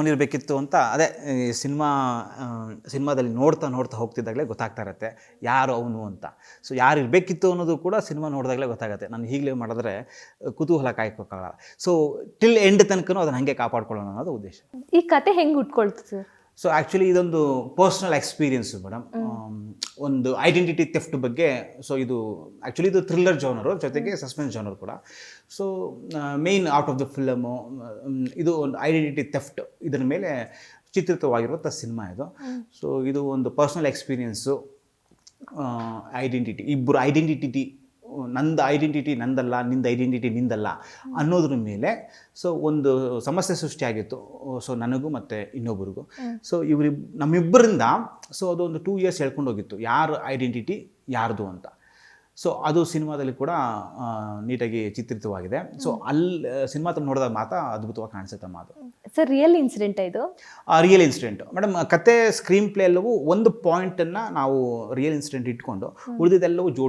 ಅವನಿರಬೇಕಿತ್ತು ಅಂತ, ಅದೇ ಸಿನಿಮಾ ಸಿನಿಮಾದಲ್ಲಿ ನೋಡ್ತಾ ನೋಡ್ತಾ ಹೋಗ್ತಿದ್ದಾಗಲೇ ಗೊತ್ತಾಗ್ತಾ ಇರುತ್ತೆ, ಯಾರು ಅವನು ಅಂತ. ಸೊ ಯಾರು ಇರಬೇಕಿತ್ತು ಅನ್ನೋದು ಕೂಡ ಸಿನಿಮಾ ನೋಡಿದಾಗಲೇ ಗೊತ್ತಾಗುತ್ತೆ. ನಾನು ಹೀಗಲೇ ಮಾಡಿದ್ರೆ ಕುತೂಹಲ ಕಾಯ್ಕೋಕ್ಕಾಗಲ್ಲ. ಸೊ ಟಿಲ್ ಎಂಡ್ ತನಕನೂ ಅದನ್ನು ಹಂಗೆ ಕಾಪಾಡ್ಕೊಳ್ಳೋಣ ಅನ್ನೋದು ಉದ್ದೇಶ. ಈ ಕತೆ ಹೆಂಗೆ ಉಟ್ಕೊಳ್ತು ಸೊ ಆ್ಯಕ್ಚುಲಿ ಇದೊಂದು ಪರ್ಸ್ನಲ್ ಎಕ್ಸ್ಪೀರಿಯನ್ಸು ಮೇಡಮ್. ಒಂದು ಐಡೆಂಟಿಟಿ ಥೆಫ್ಟ್ ಬಗ್ಗೆ ಸೊ ಇದು ಆ್ಯಕ್ಚುಲಿ ಇದು ಥ್ರಿಲ್ಲರ್ ಜೋನರು ಜೊತೆಗೆ ಸಸ್ಪೆನ್ಸ್ ಜೋನರ್ ಕೂಡ. So main out of the film ಇದು ಒಂದು ಐಡೆಂಟಿಟಿ ಥೆಫ್ಟ್ ಇದರ ಮೇಲೆ ಚಿತ್ರಿತವಾಗಿರುವಂಥ ಸಿನಿಮಾ ಇದು. ಸೊ ಇದು ಒಂದು ಪರ್ಸ್ನಲ್ ಎಕ್ಸ್ಪೀರಿಯನ್ಸು ಐಡೆಂಟಿಟಿ ಇಬ್ಬರು ಐಡೆಂಟಿಟಿ ನಂದು ಐಡೆಂಟಿಟಿ ನಂದಲ್ಲ ನಿಂದ ಐಡೆಂಟಿಟಿ ನಿಂದಲ್ಲ ಅನ್ನೋದ್ರ ಮೇಲೆ ಸೊ ಒಂದು ಸಮಸ್ಯೆ ಸೃಷ್ಟಿಯಾಗಿತ್ತು ಸೊ ನನಗೂ ಮತ್ತು ಇನ್ನೊಬ್ಬರಿಗೂ ಸೊ ಇವ್ರಿ ನಮ್ಮಿಬ್ಬರಿಂದ ಸೊ ಒಂದು ಟೂ ಇಯರ್ಸ್ ಹೇಳ್ಕೊಂಡು ಹೋಗಿತ್ತು. ಯಾರು ಐಡೆಂಟಿಟಿ ಯಾರ್ದು ಅಂತ. ಸೊ ಅದು ಸಿನಿಮಾದಲ್ಲಿ ಕೂಡ ನೀಟಾಗಿ ಚಿತ್ರಿತವಾಗಿದೆ. ಸೊ ಅಲ್ಲಿ ಸಿನಿಮಾ ನೋಡಿದಾಗ ಮಾತ್ರ ಅದ್ಭುತವಾಗಿ ಕಾಣಿಸುತ್ತೆ ಮಾತು. ಸರ್ ರಿಯಲ್ ಇನ್ಸಿಡೆಂಟ್ ಇದು? ರಿಯಲ್ ಇನ್ಸಿಡೆಂಟ್ ಮೇಡಮ್ ಕತೆ ಸ್ಕ್ರೀನ್ ಪ್ಲೇ ಎಲ್ಲವೂ ಒಂದು ಪಾಯಿಂಟನ್ನು ನಾವು ರಿಯಲ್ ಇನ್ಸಿಡೆಂಟ್ ಇಟ್ಕೊಂಡು ಉಳಿದಿದ್ದೆಲ್ಲವೂ ಜೋಡಿಸ್ಕೊಂಡು